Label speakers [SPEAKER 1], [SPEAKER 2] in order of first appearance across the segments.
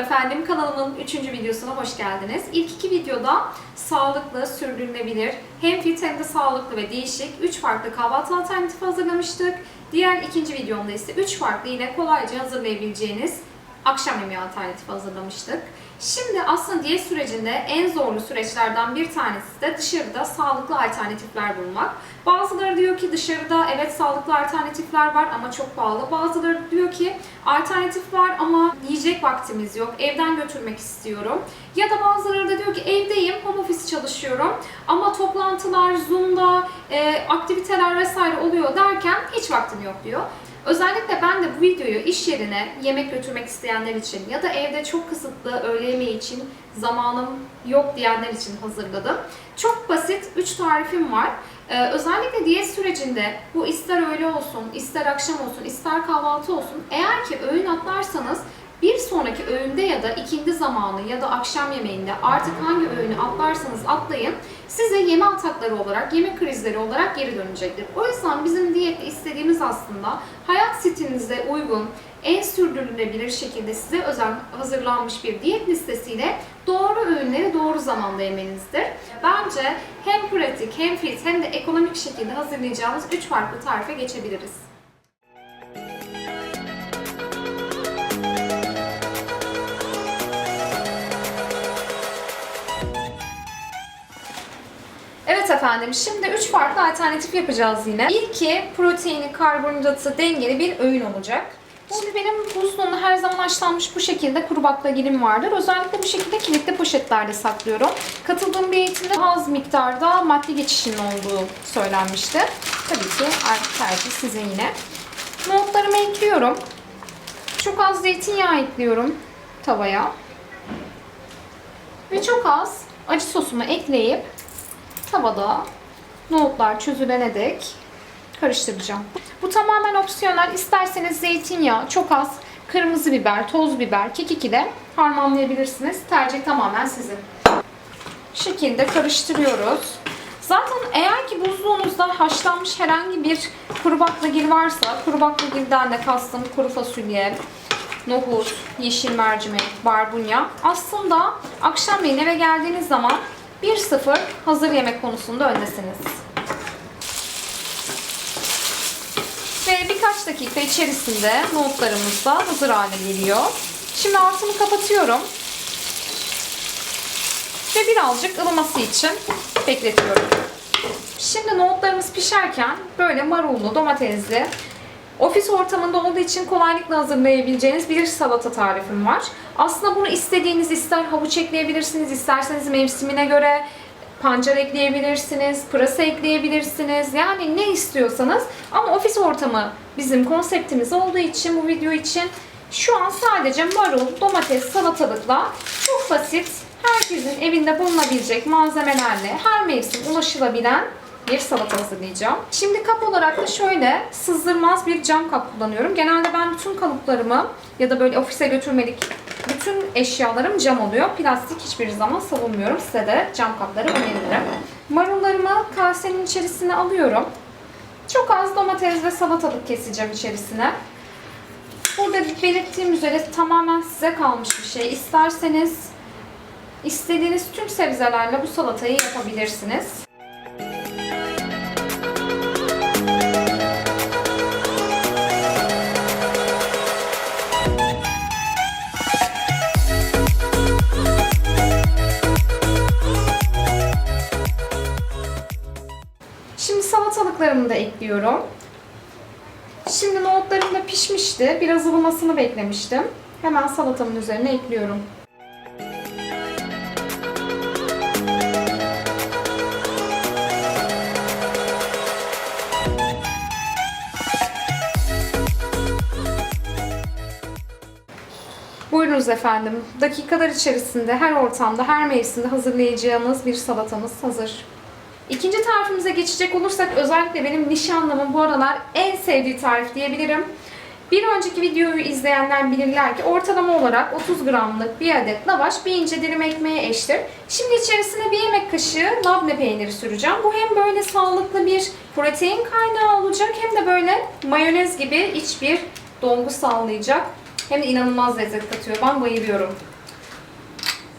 [SPEAKER 1] efendim. Kanalımın 3. videosuna hoş geldiniz. İlk iki videoda sağlıklı, sürdürülebilir, hem fit hem de sağlıklı ve değişik 3 farklı kahvaltı alternatifi hazırlamıştık. Diğer ikinci videomda ise 3 farklı yine kolayca hazırlayabileceğiniz akşam yemeği alternatifi hazırlamıştık. Şimdi aslında diyet sürecinde en zorlu süreçlerden bir tanesi de dışarıda sağlıklı alternatifler bulmak. Bazıları diyor ki dışarıda evet sağlıklı alternatifler var ama çok pahalı. Bazıları diyor ki alternatif var ama yiyecek vaktimiz yok. Evden götürmek istiyorum. Ya da bazıları da diyor ki evdeyim, home office çalışıyorum ama toplantılar, Zoom'da, e, aktiviteler vesaire oluyor derken hiç vaktim yok diyor. Özellikle ben de bu videoyu iş yerine yemek götürmek isteyenler için ya da evde çok kısıtlı öğle yemeği için zamanım yok diyenler için hazırladım. Çok basit 3 tarifim var. Ee, özellikle diyet sürecinde bu ister öğle olsun, ister akşam olsun, ister kahvaltı olsun eğer ki öğün atlarsanız bir sonraki öğünde ya da ikindi zamanı ya da akşam yemeğinde artık hangi öğünü atlarsanız atlayın size yeme atakları olarak, yeme krizleri olarak geri dönecektir. O yüzden bizim diyette istediğimiz aslında hayat stilinize uygun, en sürdürülebilir şekilde size özel hazırlanmış bir diyet listesiyle doğru öğünleri doğru zamanda yemenizdir. Bence hem pratik, hem fit, hem de ekonomik şekilde hazırlayacağımız 3 farklı tarife geçebiliriz. Efendim, şimdi 3 farklı alternatif yapacağız yine. İlki proteini, karbonhidratı dengeli bir öğün olacak. Şimdi benim buzluğumda her zaman haşlanmış bu şekilde kuru baklagil'im vardır. Özellikle bu şekilde kilitli poşetlerde saklıyorum. Katıldığım bir eğitimde az miktarda madde geçişinin olduğu söylenmişti. Tabii ki tercih sizin yine. Nohutlarımı ekliyorum. Çok az zeytinyağı ekliyorum tavaya. Ve çok az acı sosumu ekleyip tavada nohutlar çözülene dek karıştıracağım. Bu tamamen opsiyonel. İsterseniz zeytinyağı, çok az kırmızı biber, toz biber, kekik ile harmanlayabilirsiniz. Tercih tamamen sizin. Şekilde karıştırıyoruz. Zaten eğer ki buzluğunuzda haşlanmış herhangi bir kuru baklagil varsa, kuru baklagilden de kastım kuru fasulye, nohut, yeşil mercimek, barbunya. Aslında akşam eve geldiğiniz zaman 1-0 hazır yemek konusunda öndesiniz. Ve birkaç dakika içerisinde nohutlarımız da hazır hale geliyor. Şimdi altını kapatıyorum. Ve birazcık ılıması için bekletiyorum. Şimdi nohutlarımız pişerken böyle marullu, domatesli, ofis ortamında olduğu için kolaylıkla hazırlayabileceğiniz bir salata tarifim var. Aslında bunu istediğiniz ister havuç ekleyebilirsiniz, isterseniz mevsimine göre pancar ekleyebilirsiniz, pırasa ekleyebilirsiniz. Yani ne istiyorsanız ama ofis ortamı bizim konseptimiz olduğu için bu video için şu an sadece marul, domates, salatalıkla çok basit, herkesin evinde bulunabilecek malzemelerle her mevsim ulaşılabilen bir salata hazırlayacağım. Şimdi kap olarak da şöyle sızdırmaz bir cam kap kullanıyorum. Genelde ben bütün kalıplarımı ya da böyle ofise götürmelik bütün eşyalarım cam oluyor. Plastik hiçbir zaman savunmuyorum. Size de cam kapları öneririm. Marullarımı kasenin içerisine alıyorum. Çok az domates ve salatalık keseceğim içerisine. Burada belirttiğim üzere tamamen size kalmış bir şey. İsterseniz istediğiniz tüm sebzelerle bu salatayı yapabilirsiniz. Salatalıklarımı da ekliyorum. Şimdi nohutlarım da pişmişti. Biraz ılımasını beklemiştim. Hemen salatamın üzerine ekliyorum. Buyurunuz efendim. Dakikalar içerisinde her ortamda, her mevsimde hazırlayacağımız bir salatamız hazır. İkinci tarifimize geçecek olursak özellikle benim nişanlımın bu aralar en sevdiği tarif diyebilirim. Bir önceki videoyu izleyenler bilirler ki ortalama olarak 30 gramlık bir adet lavaş bir ince dilim ekmeğe eşittir. Şimdi içerisine bir yemek kaşığı labne peyniri süreceğim. Bu hem böyle sağlıklı bir protein kaynağı olacak hem de böyle mayonez gibi iç bir dolgu sağlayacak. Hem de inanılmaz lezzet katıyor. Ben bayılıyorum.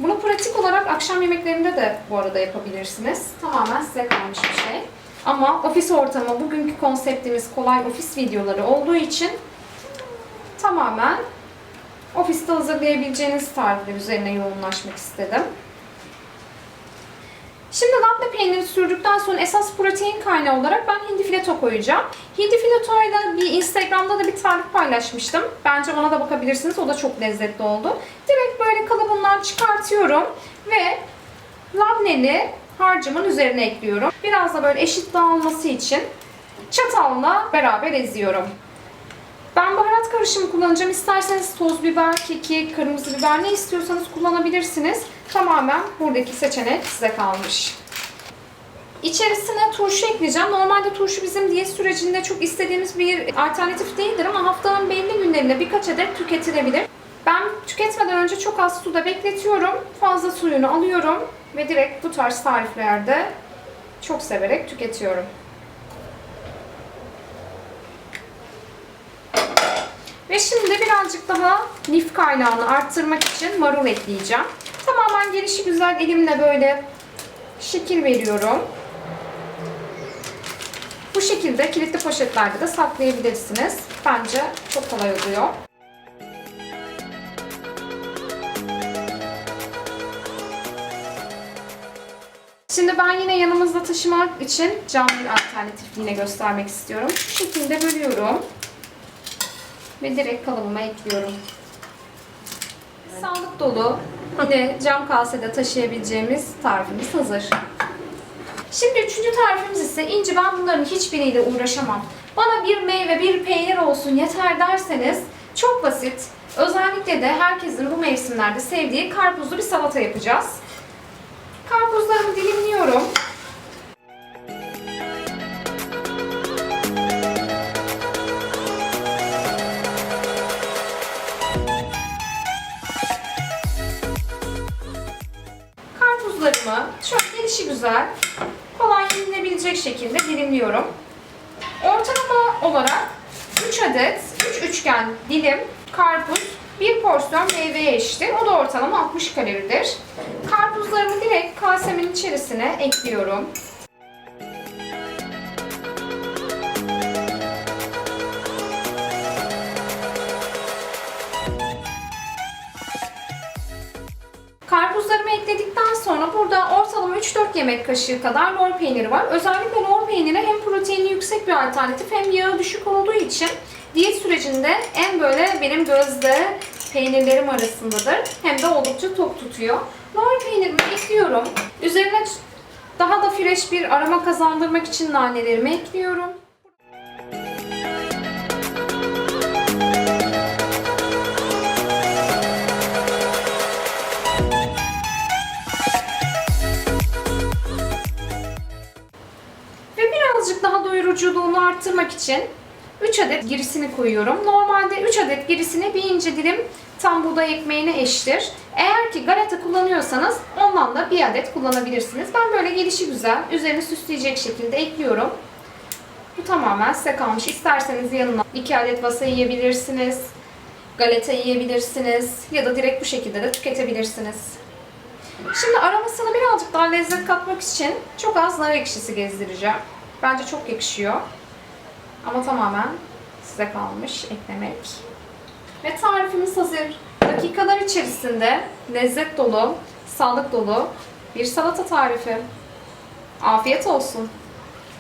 [SPEAKER 1] Bunu pratik olarak akşam yemeklerinde de bu arada yapabilirsiniz. Tamamen size kalmış bir şey. Ama ofis ortamı, bugünkü konseptimiz kolay ofis videoları olduğu için tamamen ofiste hazırlayabileceğiniz tarifler üzerine yoğunlaşmak istedim. Şimdi labne peyniri sürdükten sonra esas protein kaynağı olarak ben hindi fileto koyacağım. Hindi filetoyla bir Instagram'da da bir tarif paylaşmıştım. Bence ona da bakabilirsiniz. O da çok lezzetli oldu. Direkt böyle kalıbından çıkartıyorum ve labneli harcımın üzerine ekliyorum. Biraz da böyle eşit dağılması için çatalla beraber eziyorum. Ben baharat karışımı kullanacağım. İsterseniz toz biber, kekik, kırmızı biber ne istiyorsanız kullanabilirsiniz. Tamamen buradaki seçenek size kalmış. İçerisine turşu ekleyeceğim. Normalde turşu bizim diyet sürecinde çok istediğimiz bir alternatif değildir ama haftanın belli günlerinde birkaç adet tüketilebilir. Ben tüketmeden önce çok az suda bekletiyorum. Fazla suyunu alıyorum ve direkt bu tarz tariflerde çok severek tüketiyorum. Ve şimdi birazcık daha lif kaynağını arttırmak için marul ekleyeceğim. Tamamen gelişi güzel elimle böyle şekil veriyorum. Bu şekilde kilitli poşetlerde de saklayabilirsiniz. Bence çok kolay oluyor. Şimdi ben yine yanımızda taşımak için cam bir alternatif yine göstermek istiyorum. Şu şekilde bölüyorum ve direkt kalıbıma ekliyorum. Sağlık dolu yine cam kasede taşıyabileceğimiz tarifimiz hazır. Şimdi üçüncü tarifimiz ise inci ben bunların hiçbiriyle uğraşamam. Bana bir meyve, bir peynir olsun yeter derseniz çok basit. Özellikle de herkesin bu mevsimlerde sevdiği karpuzlu bir salata yapacağız. Karpuzlarımı dilimliyorum. Gelişi güzel, kolay yenilebilecek şekilde dilimliyorum. Ortalama olarak 3 adet, 3 üçgen dilim karpuz, bir porsiyon meyveye eşittir. O da ortalama 60 kaloridir. Karpuzlarımı direkt kasemin içerisine ekliyorum. Karpuzlarımı ekledikten sonra burada 3-4 yemek kaşığı kadar lor peyniri var. Özellikle lor peyniri hem proteini yüksek bir alternatif hem yağı düşük olduğu için diyet sürecinde en böyle benim gözde peynirlerim arasındadır. Hem de oldukça tok tutuyor. Lor peynirimi ekliyorum. Üzerine daha da fresh bir aroma kazandırmak için nanelerimi ekliyorum. Doyuruculuğunu arttırmak için 3 adet girisini koyuyorum. Normalde 3 adet girisini bir ince dilim tam buğday ekmeğine eşittir. Eğer ki galeta kullanıyorsanız ondan da bir adet kullanabilirsiniz. Ben böyle gelişi güzel, üzerini süsleyecek şekilde ekliyorum. Bu tamamen size kalmış. İsterseniz yanına 2 adet wasa yiyebilirsiniz. Galeta yiyebilirsiniz. Ya da direkt bu şekilde de tüketebilirsiniz. Şimdi aromasını birazcık daha lezzet katmak için çok az nar ekşisi gezdireceğim. Bence çok yakışıyor. Ama tamamen size kalmış eklemek. Ve tarifimiz hazır. Dakikalar içerisinde lezzet dolu, sağlık dolu bir salata tarifi. Afiyet olsun.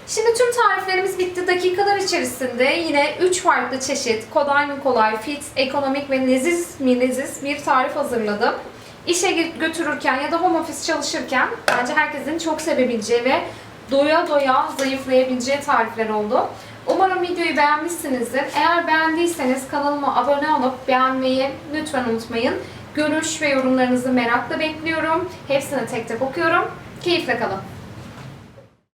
[SPEAKER 1] Şimdi tüm tariflerimiz bitti. Dakikalar içerisinde yine 3 farklı çeşit kolay mı kolay, fit, ekonomik ve leziz mi leziz bir tarif hazırladım. İşe götürürken ya da home office çalışırken bence herkesin çok sevebileceği ve doya doya zayıflayabileceği tarifler oldu. Umarım videoyu beğenmişsinizdir. Eğer beğendiyseniz kanalıma abone olup beğenmeyi lütfen unutmayın. Görüş ve yorumlarınızı merakla bekliyorum. Hepsini tek tek okuyorum. Keyifle kalın.